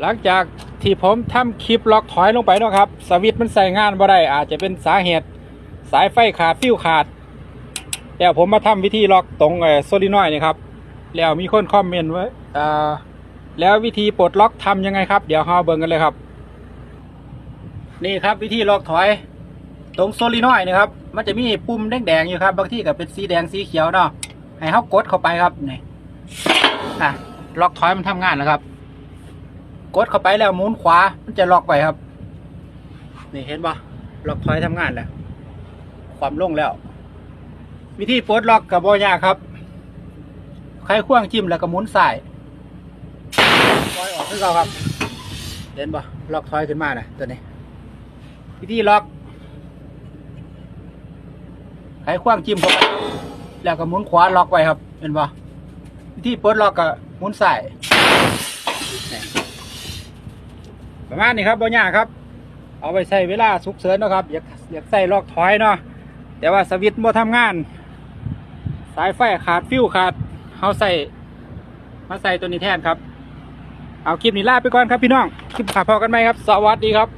หลังจากที่ผมทำคลิปล็อกถอยลงไปเนาะครับ สวิตช์มันใส่งานบ่ได้อาจจะเป็นสาเหตุสายไฟขาดฟิวขาด แต่ผมมาทำวิธีล็อกตรงโซลินอยนี่ครับ แล้วมีคนคอมเมนต์ไว้แล้ววิธีปลดล็อกทำยังไงครับ เดี๋ยวเราเบิ่งกันเลยครับ นี่ครับวิธีล็อกถอย ตรงโซลินอยนะครับ มันจะมีปุ่มแดงๆอยู่ครับบางที่ก็เป็นสีแดงสีเขียวเนาะให้เขากดเข้าไปครับนี่อะล็อกถอยมันทำงานแล้วครับ กดเข้าไปแล้วหมุนขวา มันจะล็อกไวครับ นี่เห็นปะล็อกถอยทำงานแล้ว ความลงแล้ว วิธีปลดล็อกกับบอยาครับใครควางจิ้มแล้วก็หมุนสายปล่อยออกให้เราครับ เห็นปะล็อกถอยขึ้นมานะตัวนี้ วิธีล็อกใครควางจิ้มเข้าไปแล้วก็หมุนขวาล็อกไว้ครับ เห็นปะวิธีปลดล็อกก็หมุนสายนี่ ประมาณนี้ครับบ่ยากครับ เอาไปใส่เวลาสุกเสริญนะครับอยากอยากใส่ลอกถอยเนาะแต่ว่าสวิตช์บ่ทำงาน สายไฟขาดฟิวขาดเขาใส่มาใส่ตัวนี้แทนครับ เอาคลิปนี้ลาไปก่อนครับพี่น้อง คลิปขาพอกันไหมครับ สวัสดีครับ